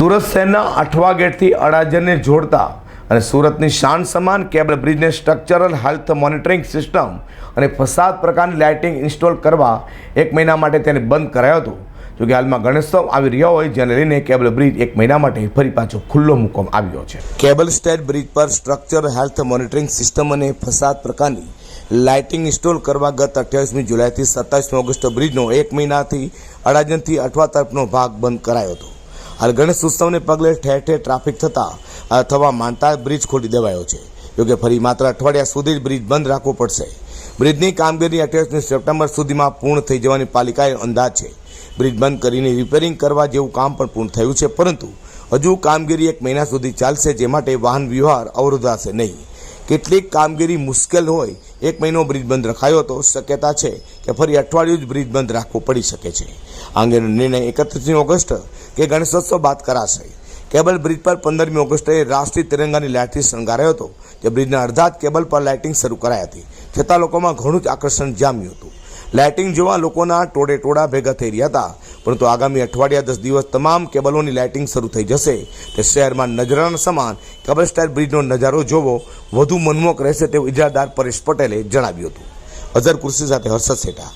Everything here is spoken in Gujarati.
સુરત શહેરના અઠવા ગેટથી અડાજણને જોડતા અને સુરતની શાન સમાન કેબલ બ્રિજને સ્ટ્રક્ચરલ હેલ્થ મોનિટરિંગ સિસ્ટમ અને ફસાદ પ્રકારની લાઇટિંગ ઇન્સ્ટોલ કરવા એક મહિના માટે તેને બંધ કરાયો હતો. જોકે હાલમાં ગણેશોત્સવ આવી રહ્યો હોય જેને લઈને કેબલ બ્રિજ એક મહિના માટે ફરી પાછો ખુલ્લો મૂકવામાં આવ્યો છે. કેબલ સ્ટેટ બ્રિજ પર સ્ટ્રક્ચર હેલ્થ મોનિટરિંગ સિસ્ટમ અને ફસાદ પ્રકારની લાઇટિંગ ઇન્સ્ટોલ કરવા ગત અઠ્યાવીસમી જુલાઈથી સત્તાવીસમી ઓગસ્ટ બ્રિજનો એક મહિનાથી અડાજણથી અઠવા તરફનો ભાગ બંધ કરાયો હતો. હાલ ગણેશ ઉત્સવને પગલે ઠેર ઠેર ટ્રાફિક થતા થવા માનતા બ્રિજ ખોલી દેવાયો છે. જોકે ફરી માત્ર અઠવાડિયા સુધી જ બ્રિજ બંધ રાખવો પડશે. બ્રિજની કામગીરી અઠ્યાવીસમી સપ્ટેમ્બર સુધીમાં પૂર્ણ થઈ જવાની પાલિકાએ અંદાજ છે. બ્રિજ બંધ કરીને રિપેરિંગ કરવા જેવું કામ પણ પૂર્ણ થયું છે, પરંતુ હજુ કામગીરી એક મહિના સુધી ચાલશે, જે માટે વાહન વ્યવહાર અવરોધાશે નહીં. કેટલીક કામગીરી મુશ્કેલ હોય એક મહિનો બ્રિજ બંધ રખાયો તો શક્યતા છે કે ફરી અઠવાડિયું જ બ્રિજ બંધ રાખવો પડી શકે છે. આ અંગેનો નિર્ણય એકત્રીસમી ઓગસ્ટ કે ગણેશોત્સવ બાદ કરાશે. કેબલ બ્રિજ પર પંદરમી ઓગસ્ટે રાષ્ટ્રીય તિરંગાની લાઇટથી શણગારાયો હતો, જે બ્રિજના અડધા જ કેબલ પર લાઇટિંગ શરૂ કરાઈ હતી. છતાં લોકોમાં ઘણું જ આકર્ષણ જામ્યું હતું. લાઇટિંગ જોવા લોકોના ટોળે ટોળા ભેગા થઈ રહ્યા હતા. પરંતુ આગામી અઠવાડિયા દસ દિવસ તમામ કેબલોની લાઇટિંગ શરૂ થઈ જશે. તે શહેરમાં નજરાના સમાન કેબલ સ્ટાઇલ બ્રિજનો નજારો જોવો વધુ મનમોહક રહેશે તેવું ઇજાદાર પરેશ પટેલે જણાવ્યું હતું. અઝર કુર્સી સાથે હર્ષદ સેઠા.